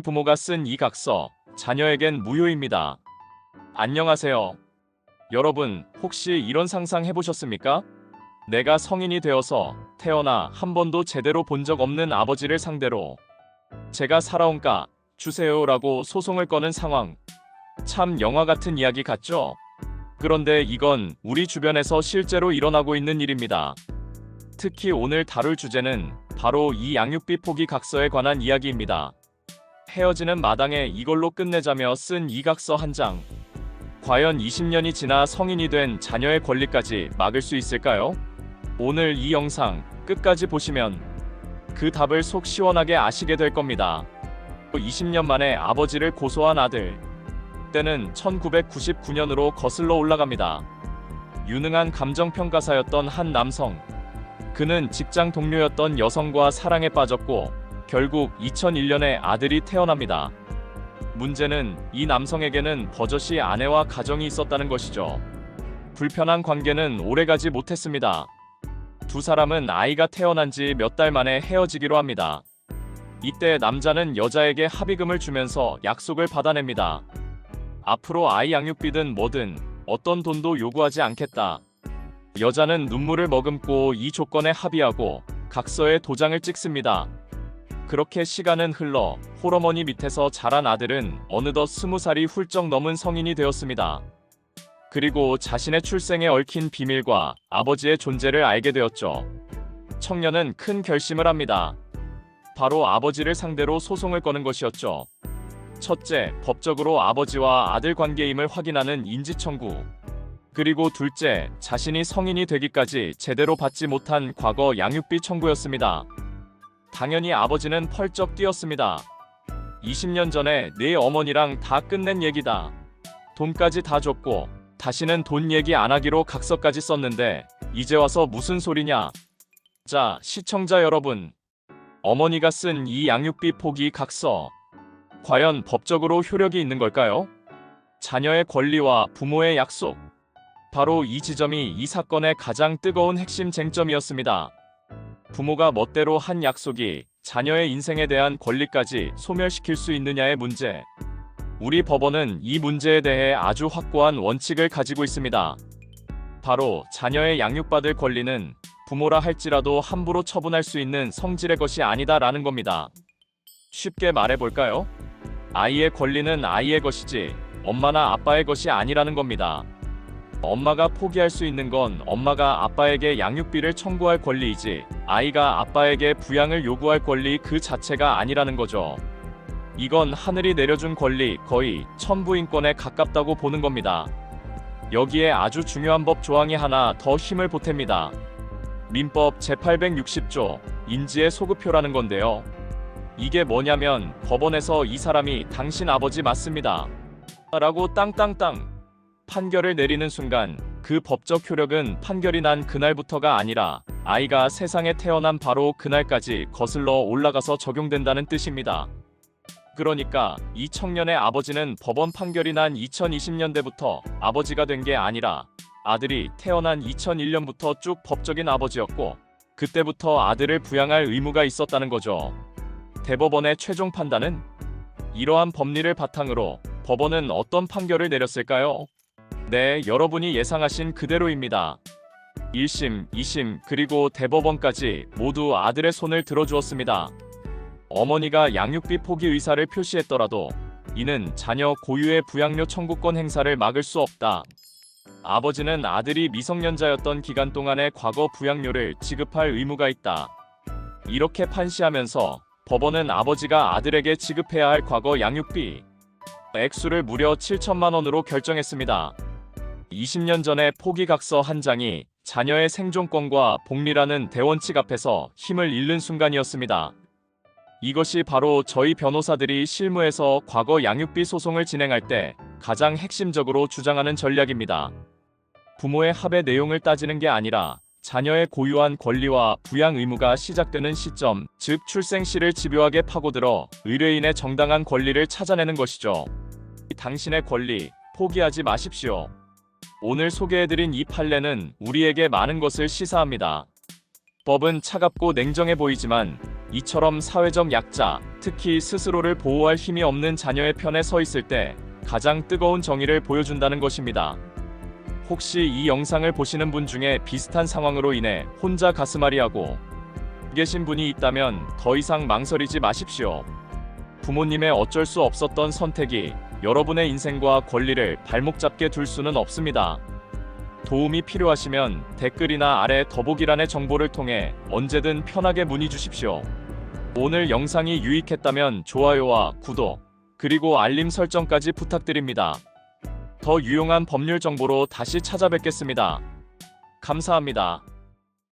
부모가 쓴 이 각서, 자녀에겐 무효입니다. 안녕하세요. 여러분, 혹시 이런 상상 해보셨습니까? 내가 성인이 되어서 태어나 한 번도 제대로 본 적 없는 아버지를 상대로 제가 살아온 까 주세요라고 소송을 거는 상황. 참 영화 같은 이야기 같죠? 그런데 이건 우리 주변에서 실제로 일어나고 있는 일입니다. 특히 오늘 다룰 주제는 바로 이 양육비 포기 각서에 관한 이야기입니다. 헤어지는 마당에 이걸로 끝내자며 쓴 이 각서 한 장. 과연 20년이 지나 성인이 된 자녀의 권리까지 막을 수 있을까요? 오늘 이 영상 끝까지 보시면 그 답을 속 시원하게 아시게 될 겁니다. 20년 만에 아버지를 고소한 아들. 때는 1999년으로 거슬러 올라갑니다. 유능한 감정평가사였던 한 남성. 그는 직장 동료였던 여성과 사랑에 빠졌고 결국 2001년에 아들이 태어납니다. 문제는 이 남성에게는 버젓이 아내와 가정이 있었다는 것이죠. 불편한 관계는 오래가지 못했습니다. 두 사람은 아이가 태어난 지 몇 달 만에 헤어지기로 합니다. 이때 남자는 여자에게 합의금을 주면서 약속을 받아냅니다. 앞으로 아이 양육비든 뭐든 어떤 돈도 요구하지 않겠다. 여자는 눈물을 머금고 이 조건에 합의하고 각서에 도장을 찍습니다. 그렇게 시간은 흘러 홀어머니 밑에서 자란 아들은 어느덧 스무 살이 훌쩍 넘은 성인이 되었습니다. 그리고 자신의 출생에 얽힌 비밀과 아버지의 존재를 알게 되었죠. 청년은 큰 결심을 합니다. 바로 아버지를 상대로 소송을 거는 것이었죠. 첫째, 법적으로 아버지와 아들 관계임을 확인하는 인지청구. 그리고 둘째, 자신이 성인이 되기까지 제대로 받지 못한 과거 양육비 청구였습니다. 당연히 아버지는 펄쩍 뛰었습니다. 20년 전에 내 어머니랑 다 끝낸 얘기다. 돈까지 다 줬고 다시는 돈 얘기 안 하기로 각서까지 썼는데 이제 와서 무슨 소리냐? 자, 시청자 여러분. 어머니가 쓴 이 양육비 포기 각서. 과연 법적으로 효력이 있는 걸까요? 자녀의 권리와 부모의 약속. 바로 이 지점이 이 사건의 가장 뜨거운 핵심 쟁점이었습니다. 부모가 멋대로 한 약속이 자녀의 인생에 대한 권리까지 소멸시킬 수 있느냐의 문제. 우리 법원은 이 문제에 대해 아주 확고한 원칙을 가지고 있습니다. 바로 자녀의 양육받을 권리는 부모라 할지라도 함부로 처분할 수 있는 성질의 것이 아니다라는 겁니다. 쉽게 말해볼까요? 아이의 권리는 아이의 것이지 엄마나 아빠의 것이 아니라는 겁니다. 엄마가 포기할 수 있는 건 엄마가 아빠에게 양육비를 청구할 권리이지 아이가 아빠에게 부양을 요구할 권리 그 자체가 아니라는 거죠. 이건 하늘이 내려준 권리 거의 천부인권에 가깝다고 보는 겁니다. 여기에 아주 중요한 법 조항이 하나 더 힘을 보탭니다. 민법 제860조 인지의 소급표라는 건데요. 이게 뭐냐면 법원에서 이 사람이 당신 아버지 맞습니다. 라고 땅땅땅 판결을 내리는 순간 그 법적 효력은 판결이 난 그날부터가 아니라 아이가 세상에 태어난 바로 그날까지 거슬러 올라가서 적용된다는 뜻입니다. 그러니까 이 청년의 아버지는 법원 판결이 난 2020년대부터 아버지가 된 게 아니라 아들이 태어난 2001년부터 쭉 법적인 아버지였고 그때부터 아들을 부양할 의무가 있었다는 거죠. 대법원의 최종 판단은 이러한 법리를 바탕으로 법원은 어떤 판결을 내렸을까요? 네, 여러분이 예상하신 그대로입니다. 1심, 2심, 그리고 대법원까지 모두 아들의 손을 들어주었습니다. 어머니가 양육비 포기 의사를 표시했더라도 이는 자녀 고유의 부양료 청구권 행사를 막을 수 없다. 아버지는 아들이 미성년자였던 기간 동안의 과거 부양료를 지급할 의무가 있다. 이렇게 판시하면서 법원은 아버지가 아들에게 지급해야 할 과거 양육비 액수를 무려 7천만 원으로 결정했습니다. 20년 전에 포기각서 한 장이 자녀의 생존권과 복리라는 대원칙 앞에서 힘을 잃는 순간이었습니다. 이것이 바로 저희 변호사들이 실무에서 과거 양육비 소송을 진행할 때 가장 핵심적으로 주장하는 전략입니다. 부모의 합의 내용을 따지는 게 아니라 자녀의 고유한 권리와 부양 의무가 시작되는 시점, 즉 출생 시를 집요하게 파고들어 의뢰인의 정당한 권리를 찾아내는 것이죠. 당신의 권리 포기하지 마십시오. 오늘 소개해드린 이 판례는 우리에게 많은 것을 시사합니다. 법은 차갑고 냉정해 보이지만 이처럼 사회적 약자, 특히 스스로를 보호할 힘이 없는 자녀의 편에 서 있을 때 가장 뜨거운 정의를 보여준다는 것입니다. 혹시 이 영상을 보시는 분 중에 비슷한 상황으로 인해 혼자 가슴앓이하고 계신 분이 있다면 더 이상 망설이지 마십시오. 부모님의 어쩔 수 없었던 선택이 여러분의 인생과 권리를 발목 잡게 둘 수는 없습니다. 도움이 필요하시면 댓글이나 아래 더보기란의 정보를 통해 언제든 편하게 문의 주십시오. 오늘 영상이 유익했다면 좋아요와 구독, 그리고 알림 설정까지 부탁드립니다. 더 유용한 법률 정보로 다시 찾아뵙겠습니다. 감사합니다.